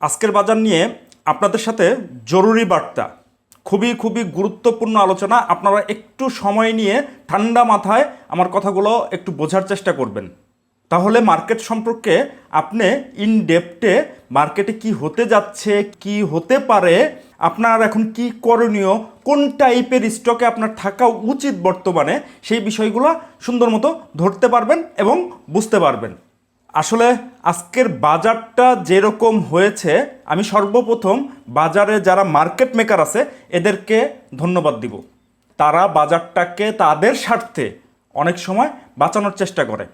আজকের বাজার নিয়ে আপনাদের সাথে জরুরি বার্তা। খুবই খুবই গুরুত্বপূর্ণ আলোচনা। আপনারা একটু সময় নিয়ে ঠান্ডা মাথায় আমার কথাগুলো একটু বোঝার চেষ্টা করবেন। তাহলে মার্কেট সম্পর্কে আপনি ইন ডেপথে মার্কেটে কি হতে যাচ্ছে, কি হতে পারে, আপনার এখন কি করণীয়, কোন টাইপের স্টকে আপনার থাকা উচিত বর্তমানে, সেই বিষয়গুলো সুন্দর মতো ধরতে পারবেন এবং বুঝতে পারবেন। আসলে আজকের বাজারটা যেরকম হয়েছে, আমি সর্বপ্রথম বাজারে যারা মার্কেট মেকার আছে, এদেরকে ধন্যবাদ দিব। তারা বাজারটাকে তাদের স্বার্থে অনেক সময় বাঁচানোর চেষ্টা করে।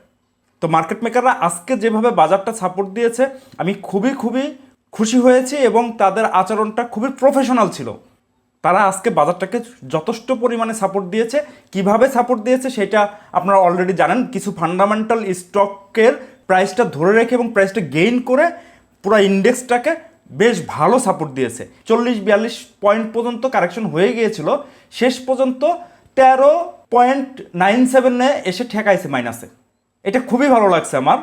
তো মার্কেট মেকাররা আজকে যেভাবে বাজারটা সাপোর্ট দিয়েছে, আমি খুবই খুবই খুশি হয়েছি এবং তাদের আচরণটা খুবই প্রফেশনাল ছিল। তারা আজকে বাজারটাকে যথেষ্ট পরিমাণে সাপোর্ট দিয়েছে। কীভাবে সাপোর্ট দিয়েছে সেটা আপনারা অলরেডি জানেন। কিছু ফান্ডামেন্টাল স্টকের প্রাইসটা ধরে রেখে এবং প্রাইসটা গেইন করে পুরো ইন্ডেক্সটাকে বেশ ভালো সাপোর্ট দিয়েছে। চল্লিশ, বিয়াল্লিশ পয়েন্ট পর্যন্ত কারেকশন হয়ে গিয়েছিল। শেষ পর্যন্ত তেরো পয়েন্ট নাইন সেভেনে এসে ঠেকাইছে মাইনাসে এটা খুবই ভালো লাগছে আমার।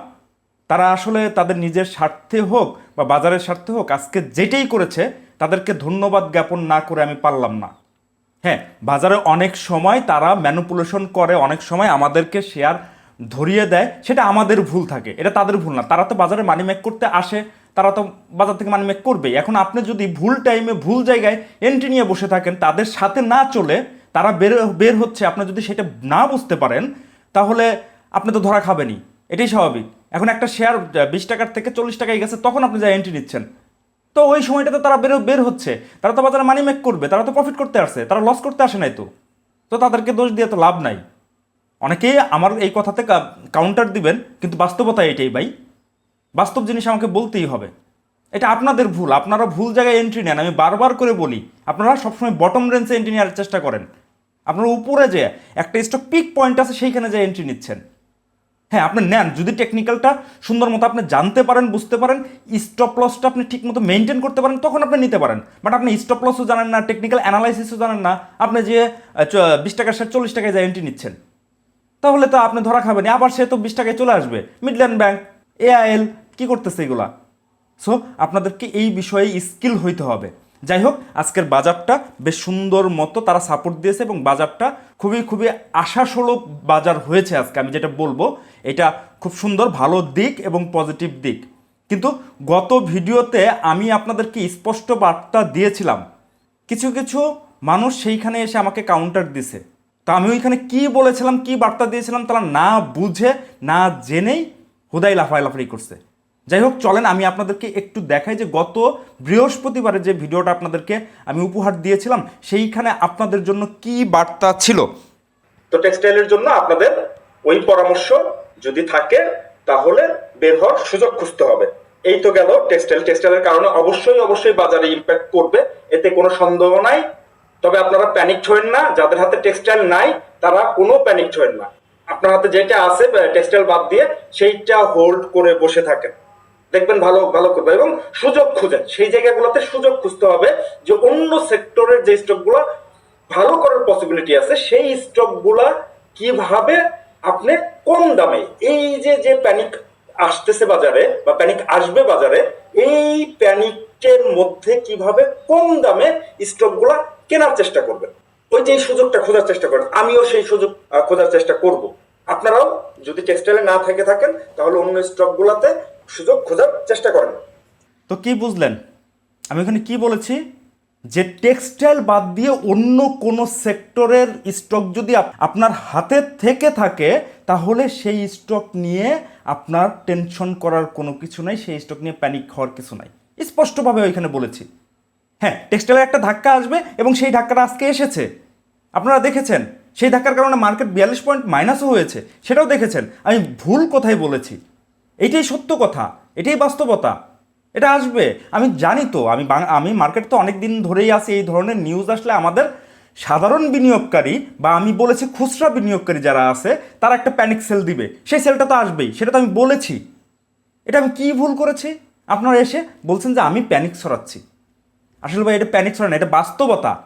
তারা আসলে তাদের নিজের স্বার্থে হোক বা বাজারের স্বার্থে হোক, আজকে যেটাই করেছে, তাদেরকে ধন্যবাদ জ্ঞাপন না করে আমি পারলাম না। হ্যাঁ বাজারে অনেক সময় তারা ম্যানুপুলেশন করে, অনেক সময় আমাদেরকে শেয়ার ধরিয়ে দেয়, সেটা আমাদের ভুল থাকে। এটা তাদের ভুল না। তারা তো বাজারে মানি মেক করতে আসে, তারা তো বাজার থেকে মানি মেক করবেই। এখন আপনি যদি ভুল টাইমে ভুল জায়গায় এন্ট্রি নিয়ে বসে থাকেন, তাদের সাথে না চলে, তারা বের বের হচ্ছে, আপনি যদি সেটা না বুঝতে পারেন, তাহলে আপনি তো ধরা খাবেনই। এটাই স্বাভাবিক। এখন একটা শেয়ার বিশ টাকার থেকে চল্লিশ টাকায় গেছে, তখন আপনি যা এন্ট্রি নিচ্ছেন। তো ওই সময়টাতে তারা বের বের হচ্ছে। তারা তো বাজারে মানি মেক করবে, তারা তো প্রফিট করতে আসছে তারা লস করতে আসে নাই তো। তো তাদেরকে দোষ দিয়ে তো লাভ নাই। অনেকেই আমার এই কথাতে কাউন্টার দিবেন, কিন্তু বাস্তবতা এটাই ভাই। বাস্তব জিনিস আমাকে বলতেই হবে। এটা আপনাদের ভুল, আপনারা ভুল জায়গায় এন্ট্রি নেন। আমি বারবার করে বলি, আপনারা সবসময় বটম রেঞ্জে এন্ট্রি নেওয়ার চেষ্টা করেন। আপনারা উপরে যে একটা স্টক পিক পয়েন্ট আছে, সেইখানে যে এন্ট্রি নিচ্ছেন। হ্যাঁ আপনি নেন। যদি টেকনিক্যালটা সুন্দর মতো আপনি জানতে পারেন, বুঝতে পারেন স্টপ লসটা আপনি ঠিক মতো মেনটেন করতে পারেন, তখন আপনি নিতে পারেন। বাট আপনি স্টপ লসও জানেন না টেকনিক্যাল অ্যানালাইসিসও জানেন না। আপনি যে বিশ টাকার শেয়ার চল্লিশ টাকায় যা এন্ট্রি নিচ্ছেন। তাহলে তো আপনি ধরা খাবেন আবার সে তো বিশ টাকায় চলে আসবে। মিডল্যান্ড ব্যাংক এআইএল কি করতেছে এগুলা? সো আপনাদেরকে এই বিষয়ে স্কিল হইতে হবে। যাই হোক, আজকের বাজারটা বেশ সুন্দর মতো তারা সাপোর্ট দিয়েছে এবং বাজারটা খুবই খুবই আশাস্বরূপ বাজার হয়েছে আজকে, আমি যেটা বলব। এটা খুব সুন্দর, ভালো দিক এবং পজিটিভ দিক। কিন্তু গত ভিডিওতে আমি আপনাদেরকে স্পষ্ট বার্তা দিয়েছিলাম। কিছু কিছু মানুষ সেইখানে এসে আমাকে কাউন্টার দিছে। তা আমি ওইখানে কি বলেছিলাম, কি বার্তা দিয়েছিলাম তারা না বুঝে, না জেনেই হুদাই লাফাই করছে। যাই হোক, চলেন, আমি আপনাদেরকে একটু দেখাই যে গত বৃহস্পতিবারে যে ভিডিওটা আপনাদেরকে আমি উপহার দিয়েছিলাম, সেইখানে আপনাদের জন্য কি বার্তা ছিল? তো টেক্সটাইলের জন্য আপনাদের ওই পরামর্শ যদি থাকে, তাহলে বের হওয়ার সুযোগ খুঁজতে হবে। এই তো গেল টেক্সটাইল। টেক্সটাইলের কারণে অবশ্যই অবশ্যই বাজারে ইম্প্যাক্ট করবে, এতে কোনো সন্দেহ নাই। তবে আপনারা প্যানিক ছোয়েন না, যাদের হাতে টেক্সটাইল নাই, তারা কোনো প্যানিক ছোয়েন না। আপনার হাতে যেটা আছে টেক্সটাইল বাদ দিয়ে সেইটা হোল্ড করে বসে থাকেন। দেখবেন ভালো ভালো করবে। এবং সুযোগ খুঁজেন। সেই জায়গাগুলোতে সুযোগ খুঁজতে হবে যে অন্য সেক্টরের যে স্টকগুলো ভালো করার পসিবিলিটি আছে, সেই স্টকগুলা কীভাবে আপনি কম দামে, এই যে যে প্যানিক আসতেছে বাজারে বা প্যানিক আসবে বাজারে, এই প্যানিকের মধ্যে কীভাবে কম দামে স্টকগুলা কেনার চেষ্টা করবেন। ওই যে সুযোগটা খোঁজার চেষ্টা করেন, আমিও সেই সুযোগ খোঁজার চেষ্টা করব। আপনারাও যদি টেক্সটাইলে না থেকে থাকেন, তাহলে অন্য স্টকগুলোতে সুযোগ খোঁজার চেষ্টা করেন। তো কি বুঝলেন? আমি এখানে কি বলেছি? যে টেক্সটাইল বাদ দিয়ে অন্য কোনো সেক্টরের স্টক যদি আপনার হাতে থেকে থাকে, তাহলে সেই স্টক নিয়ে আপনার টেনশন করার কোনো কিছু নাই, সেই স্টক নিয়ে প্যানিক হওয়ার কিছু নাই। স্পষ্টভাবে ওইখানে বলেছি। হ্যাঁ টেক্সটাইলের একটা ধাক্কা আসবে এবং সেই ধাক্কাটা আজকে এসেছে। আপনারা দেখেছেন, সেই ধাক্কার কারণে মার্কেট বিয়াল্লিশ পয়েন্ট মাইনাসও হয়েছে। সেটাও দেখেছেন। আমি ভুল কথাই বলেছি। এটাই সত্য কথা, এটাই বাস্তবতা। এটা আসবে। আমি জানি তো, আমি আমি মার্কেট তো অনেক দিন ধরেই আছি, এই ধরনের নিউজ আসলে আমাদের সাধারণ বিনিয়োগকারী বা আমি বলেছি খুচরা বিনিয়োগকারী যারা আছে, তারা একটা প্যানিক সেল দিবে। সেই সেলটা তো আসবেই, সেটা তো আমি বলেছি। এটা আমি কি ভুল করেছি? আপনারা এসে বলছেন যে আমি প্যানিক ছড়াচ্ছি। আসলে ভাই, এটা প্যানিক ছড়া না এটা বাস্তবতা।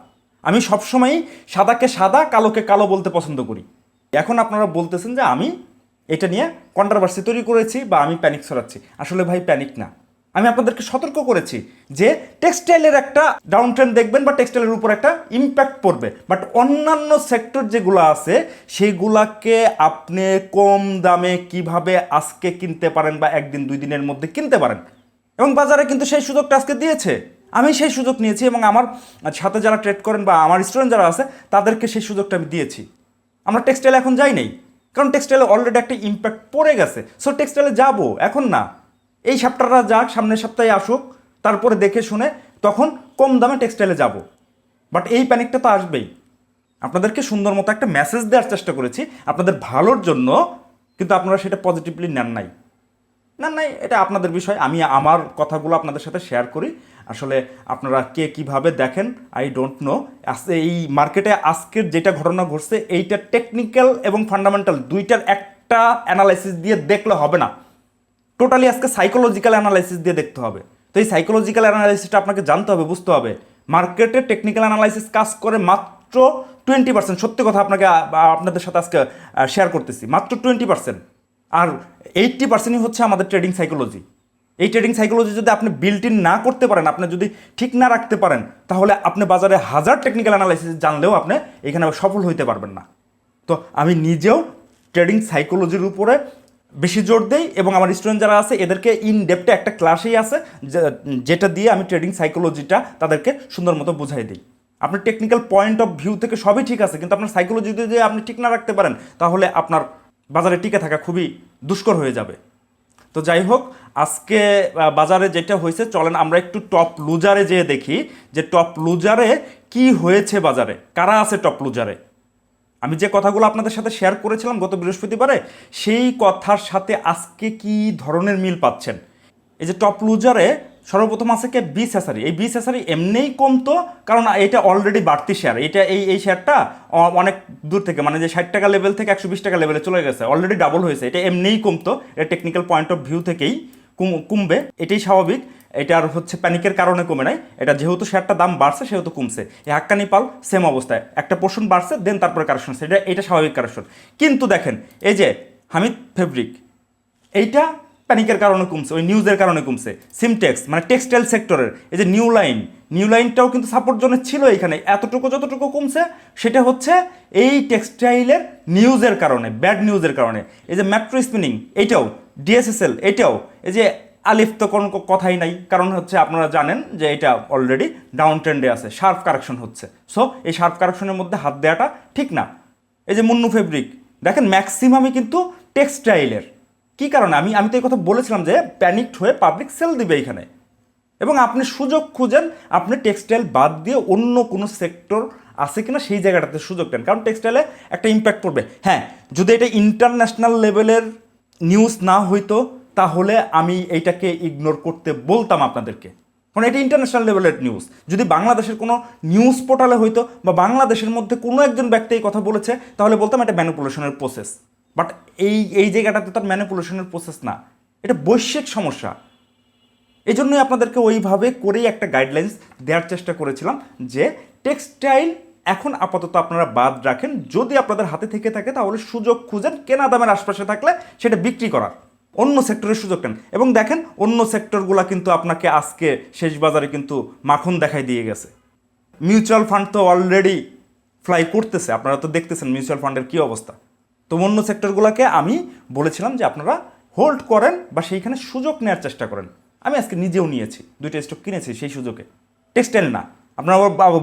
আমি সবসময়ই সাদাকে সাদা, কালোকে কালো বলতে পছন্দ করি। এখন আপনারা বলতেছেন যে আমি এটা নিয়ে কন্ট্রাভার্সি তৈরি করেছি বা আমি প্যানিক ছড়াচ্ছি। আসলে ভাই, প্যানিক না। আমি আপনাদেরকে সতর্ক করেছি যে টেক্সটাইলের একটা ডাউন ট্রেন্ড দেখবেন বা টেক্সটাইলের উপর একটা ইম্প্যাক্ট পড়বে। বাট অন্যান্য সেক্টর যেগুলো আছে সেইগুলাকে আপনি কম দামে কীভাবে আজকে কিনতে পারেন বা একদিন, দুই দিনের মধ্যে কিনতে পারেন? এবং বাজারে কিন্তু সেই সুযোগটা আজকে দিয়েছে। আমি সেই সুযোগ নিয়েছি এবং আমার সাথে যারা ট্রেড করেন বা আমার স্টুডেন্ট যারা আছে, তাদেরকে সেই সুযোগটা আমি দিয়েছি। আমরা টেক্সটাইল এখন যাই নাই, কারণ টেক্সটাইলে অলরেডি একটা ইম্প্যাক্ট পড়ে গেছে। সো টেক্সটাইলে যাব, এখন না। এই সপ্তাহটা যাক, সামনের সপ্তাহে আসুক, তারপরে দেখে শুনে তখন কম দামে টেক্সটাইলে যাব। বাট এই প্যানিকটা তো আসবেই। আপনাদেরকে সুন্দর মতো একটা মেসেজ দেওয়ার চেষ্টা করেছি, আপনাদের ভালোর জন্য, কিন্তু আপনারা সেটা পজিটিভলি নেন নাই। না, নাই, এটা আপনাদের বিষয়। আমি আমার কথাগুলো আপনাদের সাথে শেয়ার করি। আসলে আপনারা কে কীভাবে দেখেন আই ডোন্ট নো এই মার্কেটে আজকের যেটা ঘটনা ঘটছে, এইটা টেকনিক্যাল এবং ফান্ডামেন্টাল দুইটার একটা অ্যানালাইসিস দিয়ে দেখলে হবে না। টোটালি আজকে সাইকোলজিক্যাল অ্যানালাইসিস দিয়ে দেখতে হবে। তো এই সাইকোলজিক্যাল অ্যানালাইসিসটা আপনাকে জানতে হবে, বুঝতে হবে। মার্কেটে টেকনিক্যাল অ্যানালাইসিস কাজ করে মাত্র টোয়েন্টি পার্সেন্ট সত্যি কথা আপনাকে আপনাদের সাথে আজকে শেয়ার করতেছি। মাত্র টোয়েন্টি পার্সেন্ট আর এইট্টি পার্সেন্টই হচ্ছে আমাদের ট্রেডিং সাইকোলজি এই ট্রেডিং সাইকোলজি যদি আপনি বিল্ট ইন না করতে পারেন, আপনি যদি ঠিক না রাখতে পারেন, তাহলে আপনি বাজারে হাজার টেকনিক্যাল অ্যানালাইসিস জানলেও আপনি এখানে সফল হইতে পারবেন না। তো আমি নিজেও ট্রেডিং সাইকোলজির উপরে বেশি জোর দেই এবং আমার স্টুডেন্ট যারা আছে, এদেরকে ইন ডেপথে একটা ক্লাসেই আছে যেটা দিয়ে আমি ট্রেডিং সাইকোলজিটা তাদেরকে সুন্দর মতো বুঝাই দিই। আপনার টেকনিক্যাল পয়েন্ট অফ ভিউ থেকে সবই ঠিক আছে, কিন্তু আপনার সাইকোলজি যদি আপনি ঠিক না রাখতে পারেন, তাহলে আপনার বাজারে টিকে থাকা খুবই দুষ্কর হয়ে যাবে। তো যাই হোক, আজকে বাজারে যেটা হয়েছে, চলেন আমরা একটু টপ লুজারে যেয়ে দেখি যে টপ লুজারে কি হয়েছে বাজারে। কারা আছে টপ লুজারে আমি যে কথাগুলো আপনাদের সাথে শেয়ার করেছিলাম গত বৃহস্পতিবারে, সেই কথার সাথে আজকে কি ধরনের মিল পাচ্ছেন? এই যে টপ লুজারে সর্বপ্রথম আছে কে? বি স্যাসারি এই বি স্যাসারি এমনিই কমতো কারণ এটা অলরেডি বাড়তি শেয়ার এটা এই এই শেয়ারটা অনেক দূর থেকে মানে যে ষাট টাকা লেভেল থেকে একশো বিশ টাকা লেভেলে চলে গেছে অলরেডি ডাবল হয়েছে। এটা এমনিই কমতো এটা টেকনিক্যাল পয়েন্ট অফ ভিউ থেকেই কুম- কমবে। এটাই স্বাভাবিক। এটা আর হচ্ছে প্যানিকের কারণে কমে নাই। এটা যেহেতু শেয়ারটা দাম বাড়ছে, সেহেতু কমছে। এই হাক্কানি পাল সেম অবস্থায়। একটা পোর্শন বাড়ছে দেন তারপরে কারেকশন এটা এটা স্বাভাবিক কারেকশন কিন্তু দেখেন, এই যে হামিদ ফেব্রিক এইটা প্যানিকের কারণে কমছে ওই নিউজের কারণে কমছে। সিমটেক্স মানে টেক্সটাইল সেক্টরের এই যে নিউ লাইন নিউ লাইনটাও কিন্তু সাপোর্ট জোনে ছিল এখানে। এতটুকু যতটুকু কমছে, সেটা হচ্ছে এই টেক্সটাইলের নিউজের কারণে ব্যাড নিউজের কারণে। এই যে মেট্রো স্পিনিং এইটাও ডিএসএসএল এটাও এই যে আলিফ তো কোনো কথাই নাই। কারণ হচ্ছে আপনারা জানেন যে এটা অলরেডি ডাউন ট্রেন্ডে আছে শার্প কারেকশন হচ্ছে। সো এই শার্প কারেকশনের মধ্যে হাত দেওয়াটা ঠিক না। এই যে মুন্নু ফেব্রিক দেখেন ম্যাক্সিমামই কিন্তু টেক্সটাইলের কি কারণে? আমি আমি তো এই কথা বলেছিলাম যে প্যানিকড হয়ে পাবলিক সেল দিবে এখানে। এবং আপনি সুযোগ খুঁজেন, আপনি টেক্সটাইল বাদ দিয়ে অন্য কোনো সেক্টর আছে কিনা সেই জায়গাটাতে সুযোগ নেন কারণ টেক্সটাইলে একটা ইম্প্যাক্ট পড়বে। হ্যাঁ যদি এটা ইন্টারন্যাশনাল লেভেলের নিউজ না হইতো, তাহলে আমি এইটাকে ইগনোর করতে বলতাম আপনাদেরকে। কারণ এটা ইন্টারন্যাশনাল লেভেলের নিউজ যদি বাংলাদেশের কোনো নিউজ পোর্টালে হইতো বা বাংলাদেশের মধ্যে কোনো একজন ব্যক্তি এই কথা বলেছে, তাহলে বলতাম এটা ম্যানিপুলেশনের প্রসেস বাট এই এই জায়গাটাতে তার ম্যানিপুলেশনের প্রসেস না। এটা বৈশ্বিক সমস্যা। এই জন্যই আপনাদেরকে ওইভাবে করেই একটা গাইডলাইন্স দেওয়ার চেষ্টা করেছিলাম যে টেক্সটাইল এখন আপাতত আপনারা বাদ রাখেন। যদি আপনাদের হাতে থেকে থাকে তাহলে সুযোগ খুঁজেন, কেনা দামের আশপাশে থাকলে সেটা বিক্রি করার। অন্য সেক্টরের সুযোগ নেন। এবং দেখেন, অন্য সেক্টরগুলো কিন্তু আপনাকে আজকে শেষ বাজারে কিন্তু মাখন দেখাই দিয়ে গেছে। মিউচুয়াল ফান্ড তো অলরেডি ফ্লাই করতেছে। আপনারা তো দেখতেছেন মিউচুয়াল ফান্ডের কী অবস্থা। তো অন্য সেক্টরগুলোকে আমি বলেছিলাম যে আপনারা হোল্ড করেন বা সেইখানে সুযোগ নেওয়ার চেষ্টা করেন। আমি আজকে নিজেও নিয়েছি, দুইটা স্টক কিনেছি সেই সুযোগে। টেক্সটাইল না। আপনারা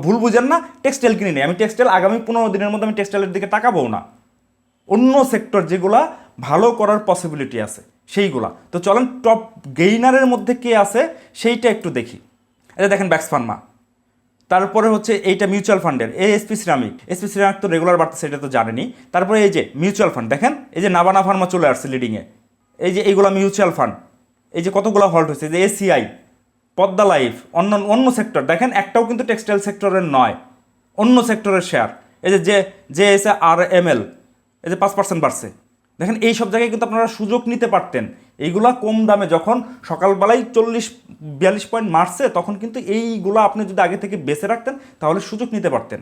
ভুল বুঝেন না টেক্সটাইল কিনে নিই। আমি টেক্সটাইল আগামী পনেরো দিনের মধ্যে আমি টেক্সটাইলের দিকে তাকাবো না। অন্য সেক্টর যেগুলা ভালো করার পসিবিলিটি আছে, সেইগুলা। তো চলেন টপ গেইনারের মধ্যে কে আছে, সেইটা একটু দেখি। এটা দেখেন ব্যাক্স ফার্মা তারপরে হচ্ছে এইটা মিউচুয়াল ফান্ডের এই এসপি সিরামিক এসপি সিরামিক তো রেগুলার বাড়তেছে, এটা তো জানেনি তারপরে এই যে মিউচুয়াল ফান্ড দেখেন, এই যে নাবানা ফার্মা চলে আসছে লিডিংয়ে এই যে এইগুলো মিউচুয়াল ফান্ড এই যে কতগুলো হল্ট হয়েছে যে এসিআই পদ্মা লাইফ, অন্য অন্য সেক্টর দেখেন, একটাও কিন্তু টেক্সটাইল সেক্টরের নয়, অন্য সেক্টরের শেয়ার এই যে যে যে এসে আর এম এল এই যে পাঁচ পার্সেন্ট বাড়ছে। দেখেন, এই সব জায়গায় কিন্তু আপনারা সুযোগ নিতে পারতেন। এইগুলা কম দামে যখন সকালবেলায় চল্লিশ, বিয়াল্লিশ পয়েন্ট মারছে, তখন কিন্তু এইগুলো আপনি যদি আগে থেকে বেছে রাখতেন, তাহলে সুযোগ নিতে পারতেন।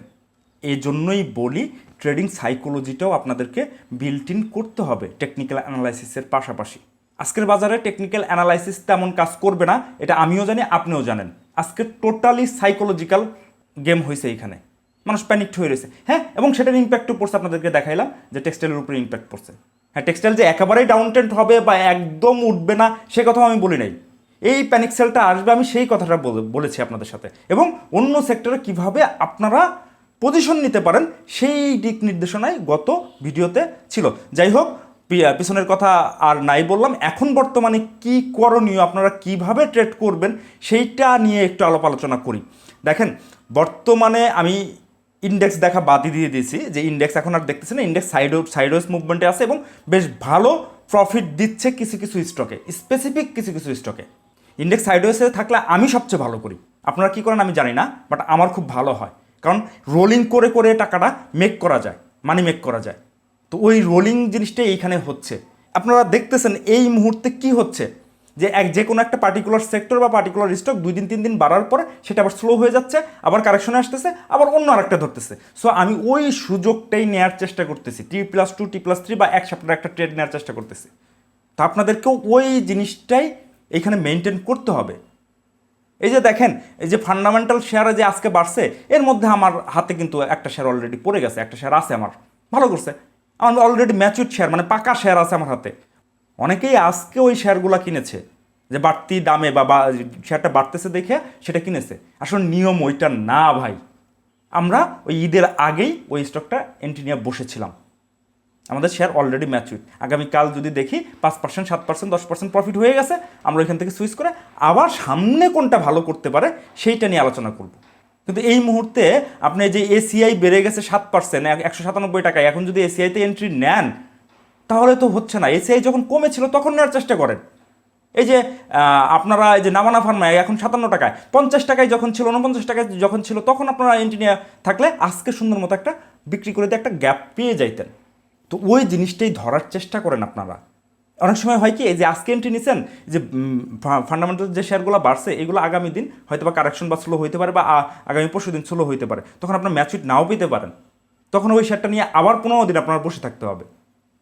এই জন্যই বলি ট্রেডিং সাইকোলজিটাও আপনাদেরকে বিল্ট ইন করতে হবে টেকনিক্যাল অ্যানালাইসিসের পাশাপাশি। আজকের বাজারে টেকনিক্যাল অ্যানালাইসিস তেমন কাজ করবে না, এটা আমিও জানি, আপনিও জানেন। আজকে টোটালি সাইকোলজিক্যাল গেম হয়েছে এখানে মানুষ প্যানিকড হয়ে রয়েছে। হ্যাঁ এবং সেটার ইম্প্যাক্টও পড়ছে, আপনাদেরকে দেখাইলাম যে টেক্সটাইলের উপরে ইম্প্যাক্ট পড়ছে। হ্যাঁ টেক্সটাইল যে একেবারেই ডাউনটেন্ট হবে বা একদম উঠবে না, সে কথাও আমি বলি নাই। এই প্যানিক সেলটা আসবে, আমি সেই কথাটা বলে- বলেছি আপনাদের সাথে। এবং অন্য সেক্টরে কীভাবে আপনারা পজিশন নিতে পারেন, সেই দিক নির্দেশনায় গত ভিডিওতে ছিল। যাই হোক পিছনের কথা আর নাই বললাম। এখন বর্তমানে কি করণীয়, আপনারা কীভাবে ট্রেড করবেন, সেইটা নিয়ে একটু আলাপ আলোচনা করি। দেখেন, বর্তমানে আমি ইন্ডেক্স দেখা বাদই দিয়ে দিয়েছি, যে ইন্ডেক্স এখন আর দেখতেছি না ইন্ডেক্স সাইড সাইডওয়েজ মুভমেন্টে আছে এবং বেশ ভালো প্রফিট দিচ্ছে কিছু কিছু স্টকে স্পেসিফিক কিছু কিছু স্টকে ইন্ডেক্স সাইডওয়েজে থাকলে আমি সবচেয়ে ভালো করি। আপনারা কী করেন আমি জানি না বাট আমার খুব ভালো হয়। কারণ রোলিং করে করে টাকাটা মেক করা যায় মানি মেক করা যায়। তো ওই রোলিং জিনিসটাই এইখানে হচ্ছে। আপনারা দেখতেছেন এই মুহূর্তে কি হচ্ছে? যে এক যে কোনো একটা পার্টিকুলার সেক্টর বা পার্টিকুলার স্টক দুই দিন, তিন দিন বাড়ার পরে সেটা আবার স্লো হয়ে যাচ্ছে, আবার কারেকশনে আসতেছে, আবার অন্য আরেকটা ধরতেছে। সো আমি ওই সুযোগটাই নেওয়ার চেষ্টা করতেছি। T plus two T plus three বা এক সপ্তাহের একটা ট্রেড নেওয়ার চেষ্টা করতেছি। তো আপনাদেরকেও ওই জিনিসটাই এখানে মেনটেন করতে হবে। এই যে দেখেন, এই যে ফান্ডামেন্টাল শেয়ারে যে আজকে বাড়ছে, এর মধ্যে আমার হাতে কিন্তু একটা শেয়ার অলরেডি পড়ে গেছে, একটা শেয়ার আছে আমার। ভালো করছে। আমার অলরেডি ম্যাচিউর শেয়ার মানে পাকা শেয়ার আছে আমার হাতে। অনেকেই আজকে ওই শেয়ারগুলো কিনেছে, যে বাড়তি দামে বা শেয়ারটা বাড়তেছে দেখে সেটা কিনেছে। আসলে নিয়ম ওইটা না ভাই। আমরা ওই ঈদের আগেই ওই স্টকটা এন্ট্রি নিয়ে বসেছিলাম। আমাদের শেয়ার অলরেডি ম্যাচুইড আগামীকাল যদি দেখি পাঁচ পার্সেন্ট সাত পার্সেন্ট দশ পার্সেন্ট প্রফিট হয়ে গেছে, আমরা ওইখান থেকে সুইচ করে আবার সামনে কোনটা ভালো করতে পারে সেইটা নিয়ে আলোচনা করব। কিন্তু এই মুহূর্তে আপনি যে এসিআই বেড়ে গেছে সাত পার্সেন্ট একশো সাতানব্বই টাকায়, এখন যদি এসিআইতে এন্ট্রি নেন তাহলে তো হচ্ছে না। এসিআই যখন কমেছিল তখন নেওয়ার চেষ্টা করেন। এই যে আপনারা এই যে নামানা ফার্মায় এখন সাতান্ন টাকায়, পঞ্চাশ টাকায় যখন ছিল, উনপঞ্চাশ টাকায় যখন ছিল, তখন আপনারা এন্ট্রি থাকলে আজকে সুন্দর মতো একটা বিক্রি করে দিয়ে একটা গ্যাপ পেয়ে যাইতেন। তো ওই জিনিসটাই ধরার চেষ্টা করেন আপনারা। অনেক সময় হয় কি, এই যে আজকে এন্ট্রি নিছেন যে ফান্ডামেন্টাল যে শেয়ারগুলো বাড়ছে, এগুলো আগামী দিন হয়তো বা কারেকশন বা স্লো হইতে পারে বা আগামী পরশু দিন স্লো হইতে পারে। তখন আপনার ম্যাচুইট নাও পেতে পারেন। তখন ওই শেয়ারটা নিয়ে আবার পনেরো দিন আপনার বসে থাকতে হবে।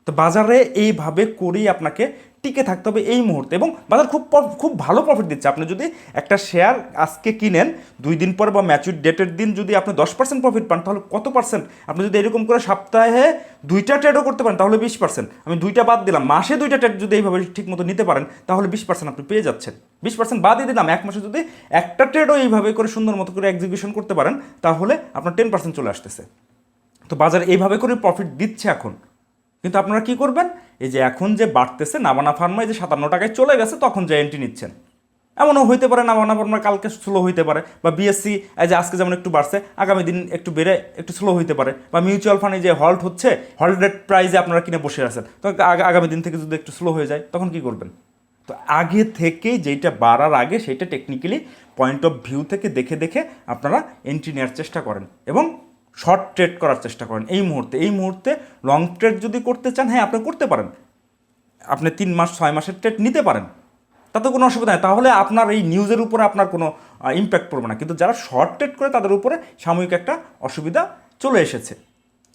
তো বাজারে এইভাবে করেই আপনাকে টিকে থাকতে হবে এই মুহূর্তে এবং বাজার খুব খুব ভালো প্রফিট দিচ্ছে। আপনি যদি একটা শেয়ার আজকে কিনেন, দুই দিন পর বা ম্যাচুর ডেটের দিন যদি আপনি দশ পার্সেন্ট প্রফিট পান, তাহলে কত পার্সেন্ট আপনি যদি এরকম করে সপ্তাহে দুইটা ট্রেডও করতে পারেন, তাহলে বিশ পার্সেন্ট আমি দুইটা বাদ দিলাম, মাসে দুইটা ট্রেড যদি এইভাবে ঠিক মতো নিতে পারেন, তাহলে বিশ পার্সেন্ট আপনি পেয়ে যাচ্ছেন। বিশ পার্সেন্ট বাদই দিলাম, এক মাসে যদি একটা ট্রেডও এইভাবে করে সুন্দর মতো করে এক্সিকিউশন করতে পারেন, তাহলে আপনার টেন পার্সেন্ট চলে আসতেছে। তো বাজার এইভাবে করে প্রফিট দিচ্ছে এখন। কিন্তু আপনারা কি করবেন? এই যে এখন যে বাড়তেছে নামানা এই যে সাতান্ন টাকায় চলে গেছে, তখন যে এন্ট্রি নিচ্ছেন। এমনও হইতে পারে নামানা ফার্মা কালকে স্লো হইতে পারে, বা বিএসসি এই যে আজকে যেমন একটু বাড়ছে, আগামী দিন একটু বেড়ে একটু স্লো হইতে পারে, বা মিউচুয়াল ফান্ডে যে হল্ট হচ্ছে হল্ট রেট প্রাইজে আপনারা কিনে বসে আছেন। তো আগামী দিন থেকে যদি একটু স্লো হয়ে যায়, তখন কি করবেন? তো আগে থেকে যেটা বাড়ার আগে সেটা টেকনিক্যালি পয়েন্ট অফ ভিউ থেকে দেখে দেখে আপনারা এন্ট্রি নেওয়ার চেষ্টা করেন, এবং শর্ট ট্রেড করার চেষ্টা করেন এই মুহূর্তে। এই মুহূর্তে লং ট্রেড যদি করতে চান হ্যাঁ আপনি করতে পারেন। আপনি তিন মাস, ছয় মাসের ট্রেড নিতে পারেন। তাতে কোনো অসুবিধা নেই। তাহলে আপনার এই নিউজের উপরে আপনার কোনো ইম্প্যাক্ট পড়বে না। কিন্তু যারা শর্ট ট্রেড করে, তাদের উপরে সাময়িক একটা অসুবিধা চলে এসেছে।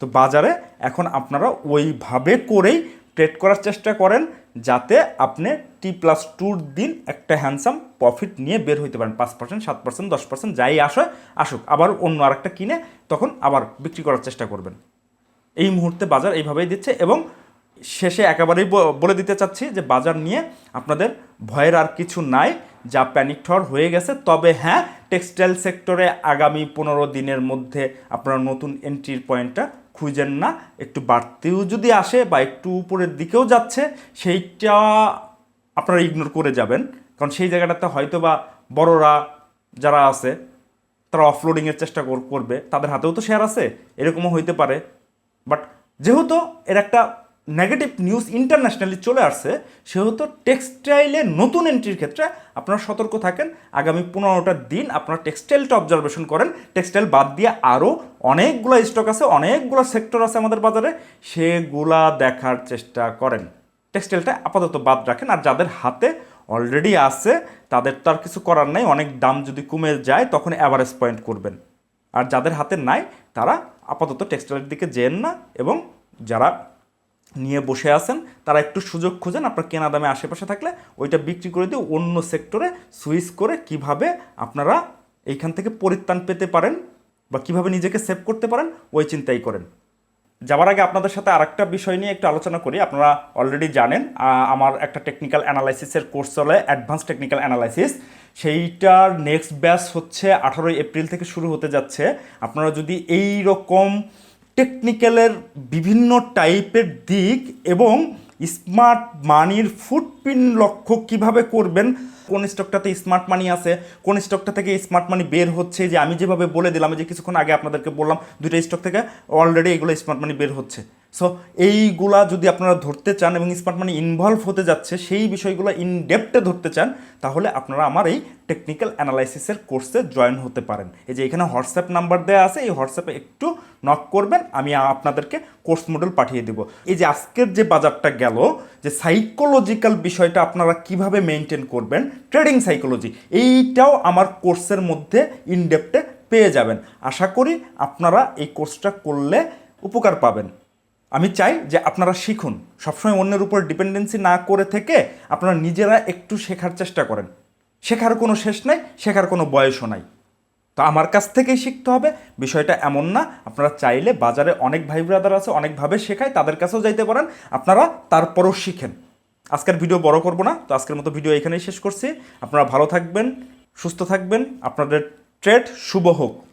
তো বাজারে এখন আপনারা ওইভাবে করেই ট্রেড করার চেষ্টা করেন যাতে আপনি টি প্লাস টুর দিন একটা হ্যান্ডসাম প্রফিট নিয়ে বের হইতে পারেন। পাঁচ পার্সেন্ট সাত পার্সেন্ট দশ পার্সেন্ট যাই আসে, আসুক। আবার অন্য আরেকটা কিনে তখন আবার বিক্রি করার চেষ্টা করবেন। এই মুহূর্তে বাজার এইভাবেই দিচ্ছে এবং শেষে একেবারেই বলে দিতে চাচ্ছি যে বাজার নিয়ে আপনাদের ভয়ের আর কিছু নাই। যা প্যানিক ঠর হয়ে গেছে। তবে হ্যাঁ টেক্সটাইল সেক্টরে আগামী পনেরো দিনের মধ্যে আপনারা নতুন এন্ট্রির পয়েন্টটা খুঁজেন না, একটু বাড়তেও যদি আসে বা একটু উপরের দিকেও যাচ্ছে, সেইটা আপনারা ইগনোর করে যাবেন। কারণ সেই জায়গাটাতে হয়তো বা বড়রা যারা আছে, তারা অফলোডিংয়ের চেষ্টা করবে। তাদের হাতেও তো শেয়ার আছে, এরকমও হইতে পারে। বাট যেহেতু এর একটা নেগেটিভ নিউজ ইন্টারন্যাশনালি চলে আসছে, সেহেতু টেক্সটাইলে নতুন এন্ট্রির ক্ষেত্রে আপনারা সতর্ক থাকেন। আগামী পনেরোটার দিন আপনারা টেক্সটাইলটা অবজারভেশন করেন। টেক্সটাইল বাদ দিয়ে আরও অনেকগুলো স্টক আছে, অনেকগুলো সেক্টর আছে আমাদের বাজারে, সেগুলা দেখার চেষ্টা করেন। টেক্সটাইলটা আপাতত বাদ রাখেন, আর যাদের হাতে অলরেডি আছে, তাদের তো আর কিছু করার নাই, অনেক দাম যদি কমে যায়, তখন অ্যাভারেজ পয়েন্ট করবেন। আর যাদের হাতে নাই, তারা আপাতত টেক্সটাইলের দিকে যেন না, এবং যারা নিয়ে বসে আছেন, তারা একটু সুযোগ খুঁজেন, আপনার কেনা দামে আশেপাশে থাকলে ওইটা বিক্রি করে দিয়ে অন্য সেক্টরে সুইচ করে কীভাবে আপনারা এইখান থেকে পরিত্রাণ পেতে পারেন বা কীভাবে নিজেকে সেভ করতে পারেন, ওই চিন্তাই করেন। যাওয়ার আগে আপনাদের সাথে আরেকটা বিষয় নিয়ে একটু আলোচনা করি। আপনারা অলরেডি জানেন আমার একটা টেকনিক্যাল অ্যানালাইসিসের কোর্স চলে অ্যাডভান্স টেকনিক্যাল অ্যানালাইসিস সেইটার নেক্সট ব্যাচ হচ্ছে আঠারোই এপ্রিল থেকে শুরু হতে যাচ্ছে। আপনারা যদি এই রকম টেকনিক্যালের বিভিন্ন টাইপের দিক এবং স্মার্ট মানির ফুটপ্রিন্ট লক্ষ্য কীভাবে করবেন, কোন স্টকটাতে স্মার্ট মানি আছে, কোন স্টকটা থেকে স্মার্ট মানি বের হচ্ছে, যে আমি যেভাবে বলে দিলাম, যে কিছুক্ষণ আগে আপনাদেরকে বললাম, দুইটা স্টক থেকে অলরেডি এগুলো স্মার্ট মানি বের হচ্ছে। সো এইগুলা যদি আপনারা ধরতে চান এবং স্মার্ট মানি ইনভলভ হতে যাচ্ছে, সেই বিষয়গুলো ইন ডেপথে ধরতে চান, তাহলে আপনারা আমার এই টেকনিক্যাল অ্যানালাইসিসের কোর্সে জয়েন হতে পারেন। এই যে এখানে হোয়াটসঅ্যাপ নাম্বার দেওয়া আছে, এই হোয়াটসঅ্যাপে একটু নক করবেন, আমি আপনাদেরকে কোর্স মডেল পাঠিয়ে দেব। এই যে আজকের যে বাজারটা গেল, যে সাইকোলজিক্যাল বিষয়টা আপনারা কীভাবে মেনটেন করবেন ট্রেডিং সাইকোলজি এইটাও আমার কোর্সের মধ্যে ইনডেপথে পেয়ে যাবেন। আশা করি আপনারা এই কোর্সটা করলে উপকার পাবেন। আমি চাই যে আপনারা শিখুন। সবসময় অন্যের উপর ডিপেন্ডেন্সি না করে থেকে আপনারা নিজেরা একটু শেখার চেষ্টা করেন। শেখার কোনো শেষ নাই, শেখার কোনো বয়সও নাই। তো আমার কাছ থেকেই শিখতে হবে। বিষয়টা এমন না, আপনারা চাইলে বাজারে অনেক ভাই ব্রাদার আছে, অনেকভাবে শেখায়, তাদের কাছেও যাইতে পারেন। আপনারা তারপরও শিখেন। আজকের ভিডিও বড় করব না, তো আজকের মতো ভিডিও এখানেই শেষ করছি। আপনারা ভালো থাকবেন, সুস্থ থাকবেন। আপনাদের ট্রেড শুভ হোক।